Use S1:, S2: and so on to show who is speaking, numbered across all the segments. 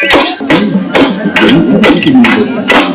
S1: Thank you.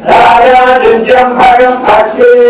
S1: Raja Disyam Haram Akshay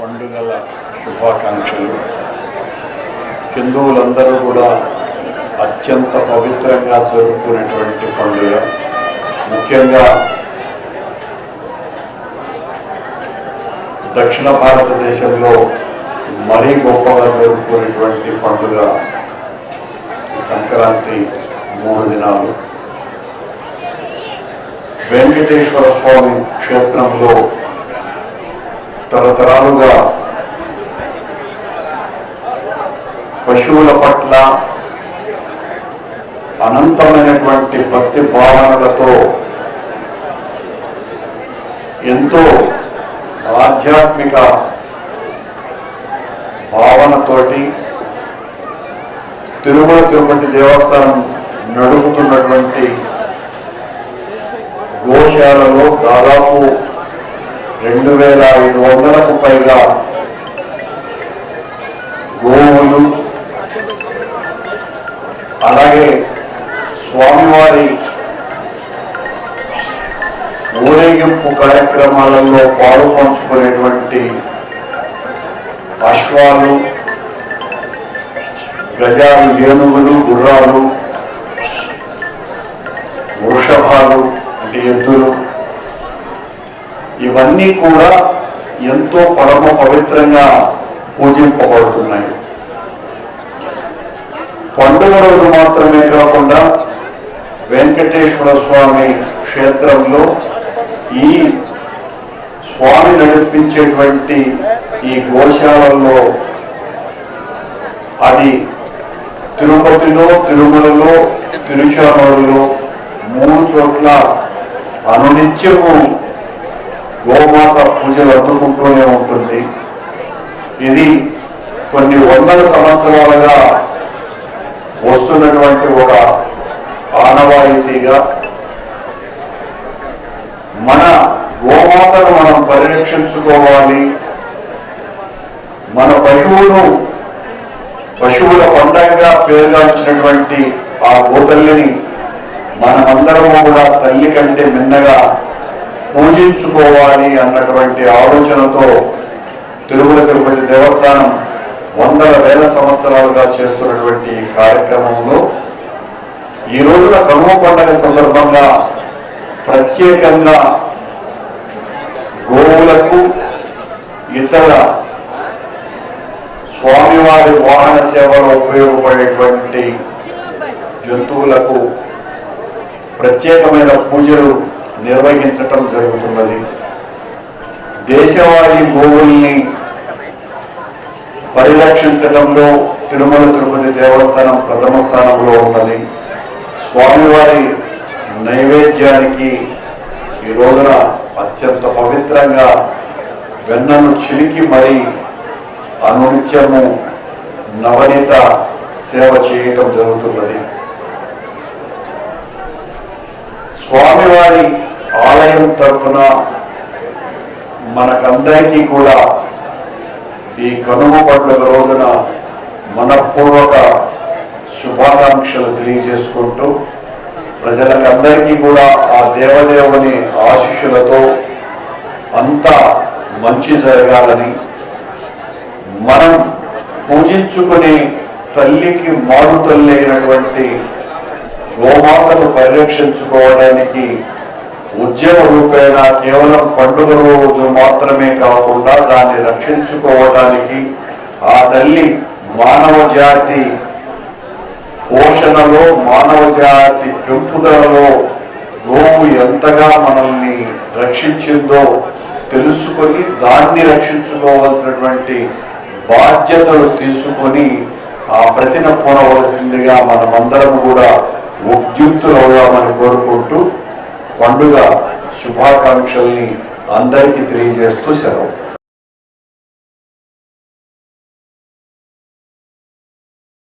S2: పండుగల శుభాకాంక్షలు. హిందువులందరూ కూడా అత్యంత పవిత్రంగా జరుపుకునేటువంటి పండుగ. ముఖ్యంగా దక్షిణ భారతదేశంలో మరీ గొప్పగా జరుపుకునేటువంటి పండుగ సంక్రాంతి మూడు దినాలు. వెంకటేశ్వర స్వామి క్షేత్రంలో తరతరాలుగా పశువుల పట్ల అనంతమైనటువంటి భక్తి భావనలతో ఎంతో ఆధ్యాత్మిక భావనతోటి తిరుమల తిరుపతి దేవస్థానం నడుపుతున్నటువంటి గోశాలలో దాదాపు రెండు వేల ఐదు వందలకు పైగా గోవులు అలాగే స్వామివారి ఊరేగింపు కార్యక్రమాలలో పాలు పంచుకునేటువంటి అశ్వాలు గజాలు ఏనుగులు గుర్రాలు వృషభాలు అంటే ఎద్దులు ఇవన్నీ కూడా ఎంతో పరమ పవిత్రంగా పూజింపబడుతున్నాయి. పండుగ రోజు మాత్రమే కాకుండా వెంకటేశ్వర స్వామి క్షేత్రంలో ఈ స్వామి నడిపించేటువంటి ఈ గోశాలలో అది తిరుపతిలో తిరుమలలో తిరుచానూరులో మూడు చోట్ల అనునిత్యము గోమాత పూజలు అందుకుంటూనే ఉంటుంది. ఇది కొన్ని వందల సంవత్సరాలుగా వస్తున్నటువంటి ఒక ఆనవాయితీగా మన గోమాతను మనం పరిరక్షించుకోవాలి. మన పశువును పశువుల పండగగా పేర్లాంచినటువంటి ఆ గోతల్లిని మనమందరము కూడా తల్లి కంటే మిన్నగా పూజించుకోవాలి అన్నటువంటి ఆలోచనతో తిరుమల తిరుపతి దేవస్థానం వందల వేల సంవత్సరాలుగా చేస్తున్నటువంటి కార్యక్రమంలో ఈ రోజున కనుమ పండగ సందర్భంగా ప్రత్యేకంగా గోవులకు ఇతర స్వామివారి వాహన సేవలో ఉపయోగపడేటువంటి జంతువులకు ప్రత్యేకమైన పూజలు నిర్వహించటం జరుగుతున్నది. దేశవాళీ గోవుల్ని పరిరక్షించడంలో తిరుమల తిరుపతి దేవస్థానం ప్రథమ స్థానంలో ఉన్నది. స్వామివారి నైవేద్యానికి ఈ రోజున అత్యంత పవిత్రంగా వెన్నను చిలికి మరి అనునిత్యము నవనీత సేవ చేయటం జరుగుతున్నది. స్వామివారి ఆలయం తరఫున మనకందరికీ కూడా ఈ కనుమ పండుగ రోజున మనపూర్వక శుభాకాంక్షలు తెలియజేసుకుంటూ ప్రజలకు అందరికీ కూడా ఆ దేవదేవుని ఆశీస్సులతో అంతా మంచి జరగాలని మనం పూజించుకునే తల్లికి మారు తల్లి అయినటువంటి గోమాతను పరిరక్షించుకోవడానికి ఉద్యమ రూపేణ కేవలం పండుగ రోజు మాత్రమే కాకుండా దాన్ని రక్షించుకోవడానికి ఆ తల్లి మానవ జాతి పోషణలో మానవ జాతి పెంపుదలలో గోవు ఎంతగా మనల్ని రక్షించిందో తెలుసుకొని దాన్ని రక్షించుకోవాల్సినటువంటి బాధ్యతలు తీసుకొని ఆ ప్రతిన పోనవలసిందిగా మనమందరం కూడా ఉద్యుక్తులవుదామని కోరుకుంటూ పండుగ శుభాకాంక్షల్ని అందరికీ తెలియజేస్తూ సెలవు.